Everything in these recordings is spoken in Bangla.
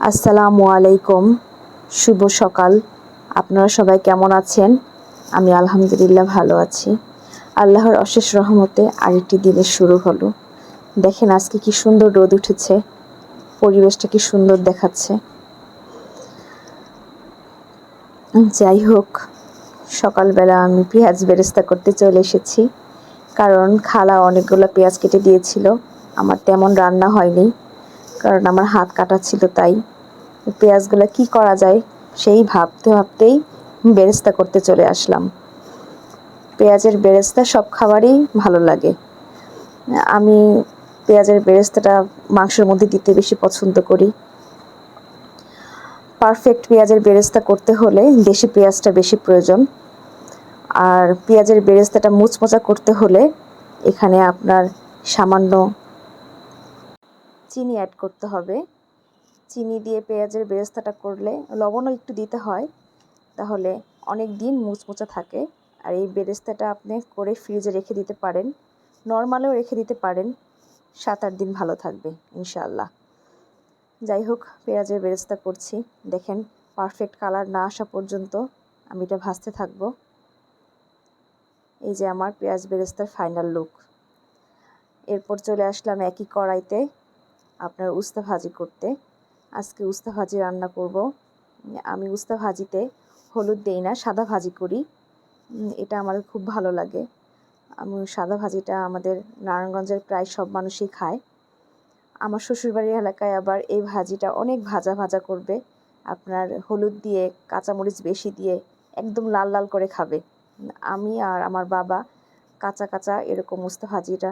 আসসালামু আলাইকুম। শুভ সকাল। আপনারা সবাই কেমন আছেন? আমি আলহামদুলিল্লাহ ভালো আছি। আল্লাহর অশেষ রহমতে আরেকটি দিনের শুরু হলো। দেখেন আজকে কি সুন্দর রোদ উঠেছে। পরিবেশটা কি সুন্দর দেখাচ্ছে। যাই হোক, সকালবেলা আমি পেঁয়াজ বেরেস্তা করতে চলে এসেছি। কারণ খালা অনেকগুলো পেঁয়াজ কেটে দিয়েছিল। আমার তেমন রান্না হয়নি। কারণ আমার হাত কাটা ছিল তাই। পেঁয়াজগুলো কি করা যায় সেই ভাবতে ভাবতেই বেরেস্তা করতে চলে আসলাম। পেঁয়াজের বেরেস্তা সব খাবারই ভালো লাগে। আমি পেঁয়াজের বেরেস্তাটা মাংসের মধ্যে দিতে বেশি পছন্দ করি। পারফেক্ট পেঁয়াজের বেরেস্তা করতে হলে দেশি পেঁয়াজটা বেশি প্রয়োজন। আর পেঁয়াজের বেরেস্তাটা মুচমোচা করতে হলে এখানে আপনার সামান্য চিনি অ্যাড করতে হবে। চিনি দিয়ে পেঁয়াজের বেরেস্তাটা করলে লবণও একটু দিতে হয়, তাহলে অনেক দিন মুচমোচা থাকে। আর এই বেরেস্তাটা আপনি করে ফ্রিজে রেখে দিতে পারেন, নর্মালেও রেখে দিতে পারেন। সাত আট দিন ভালো থাকবে ইনশাল্লাহ যাই হোক, পেঁয়াজের বেরেস্তা করছি। দেখেন পারফেক্ট কালার না আসা পর্যন্ত আমি এটা ভাজতে থাকব। এই যে আমার পেঁয়াজ বেরেস্তার ফাইনাল লুক এরপর চলে আসলাম একই কড়াইতে। আপনার উস্তা ভাজি করতে। আজকে উস্তা ভাজি রান্না করব। আমি উস্তা ভাজিতে হলুদ দেই না, সাদা ভাজি করি। এটা আমার খুব ভালো লাগে। আমি সাদা ভাজিটা আমাদের নারায়ণগঞ্জের প্রায় সব মানুষই খায়। আমার শ্বশুরবাড়ির এলাকায় আবার এই ভাজিটা অনেক ভাজা ভাজা করবে। আপনার হলুদ দিয়ে, কাঁচামরিচ বেশি দিয়ে একদম লাল লাল করে খাবে। আমি আর আমার বাবা কাঁচা কাঁচা এরকম উস্তা ভাজিটা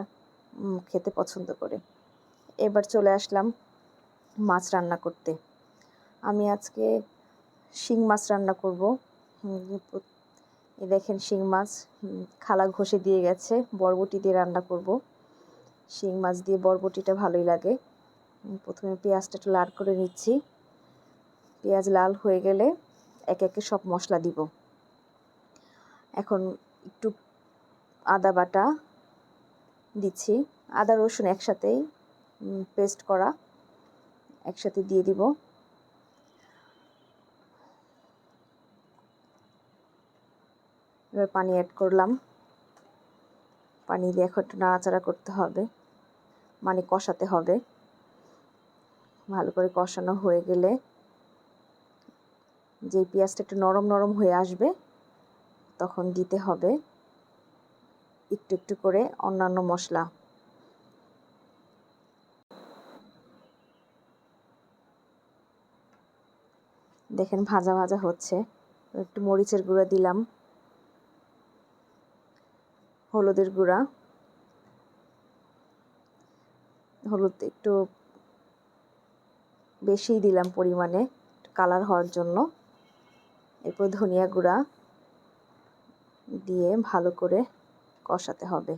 খেতে পছন্দ করে। এবার চলে আসলাম মাছ রান্না করতে। আমি আজকে শিং মাছ রান্না করব। দেখেন শিং মাছ খালা ঘষে দিয়ে গেছে, বরবটি দিয়ে রান্না করব। শিং মাছ দিয়ে বরবটিটা ভালোই লাগে। প্রথমে পেঁয়াজটা একটু লাল করে নিচ্ছি। পেঁয়াজ লাল হয়ে গেলে একে একে সব মশলা দিব। এখন একটু আদা বাটা দিচ্ছি, আদা রসুন একসাথেই পেস্ট করা একসাথে দিয়ে দিব। এবার পানি অ্যাড করলাম। পানি দিয়ে এখন একটু নাড়াচাড়া করতে হবে মানে কষাতে হবে। ভালো করে কষানো হয়ে গেলে যে পেঁয়াজটা একটু নরম নরম হয়ে আসবে, তখন দিতে হবে। একটু একটু করে অন্যান্য মশলা। দেখেন ভাজা ভাজা হচ্ছে। একটু মরিচের গুঁড়া দিলাম। হলুদের গুঁড়া। হলুদ একটু বেশিই দিলাম পরিমাণে কালার হওয়ার জন্য। এরপর ধনিয়া গুঁড়া দিয়ে ভালো করে কষাতে হবে।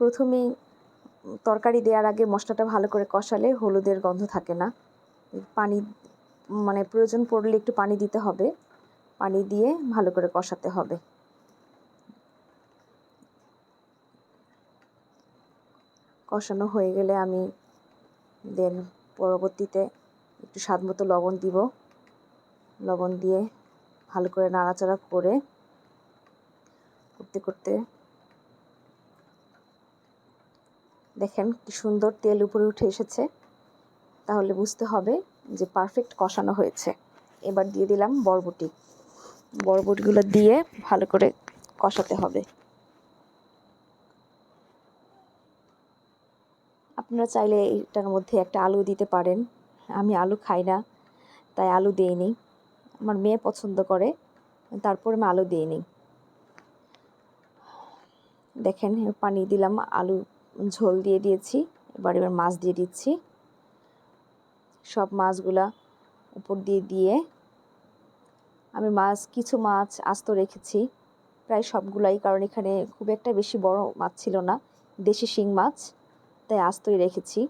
প্রথমেই তরকারি দেওয়ার আগে মশলাটা ভালো করে কষালে হলুদের গন্ধ থাকে না। পানি মানে প্রয়োজন পড়লে একটু পানি দিতে হবে। পানি দিয়ে ভালো করে কষাতে হবে। কষানো হয়ে গেলে আমি দেন পরবর্তীতে একটু স্বাদ মতো লবণ দিব। লবণ দিয়ে ভালো করে নাড়াচাড়া করে করতে করতে দেখেন কি সুন্দর তেল উপরে উঠে এসেছে। তাহলে বুঝতে হবে যে পারফেক্ট কষানো হয়েছে। এবার দিয়ে দিলাম বরবটি। বরবটিগুলো দিয়ে ভালো করে কষাতে হবে। আপনারা চাইলে এটার মধ্যে একটা আলু দিতে পারেন। আমি আলু খাই না, তাই আলু দিইনি। আমার মেয়ে পছন্দ করে, তারপর আমি আলু দিইনি। দেখেন, পানি দিলাম আলু ঝোল দিয়ে দিয়েছি, এবার এবার মাছ দিয়ে দিচ্ছি। সব মাছগুলা উপর দিয়ে দিয়ে আমি মাছ, কিছু মাছ আস্ত রেখেছি, প্রায় সবগুলাই, কারণ এখানে খুব একটা বেশি বড় মাছ ছিল না, দেশি শিং মাছ, তাই আস্তই রেখেছি।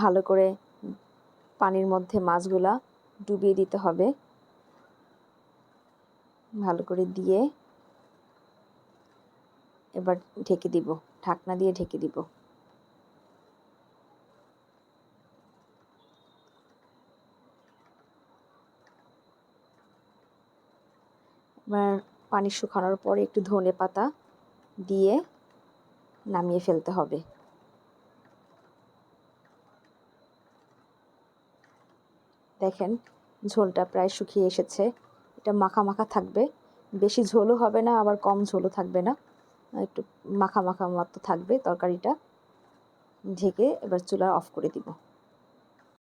ভালো করে পানির মধ্যে মাছগুলা ডুবিয়ে দিতে হবে। ভালো করে দিয়ে এবার ঢেকে দিব, ঢাকনা দিয়ে ঢেকে দিব। এবার পানি শুকানোর পরে একটু ধনে পাতা দিয়ে নামিয়ে ফেলতে হবে। দেখেন, ঝোলটা প্রায় শুকিয়ে এসেছে। এটা মাখা মাখা থাকবে। বেশি ঝোলও হবে না, আবার কম ঝোলও থাকবে না। একটু মাখা মাখা মতো থাকবে তরকারিটা। ঢেকে এবার চুলা অফ করে দিব।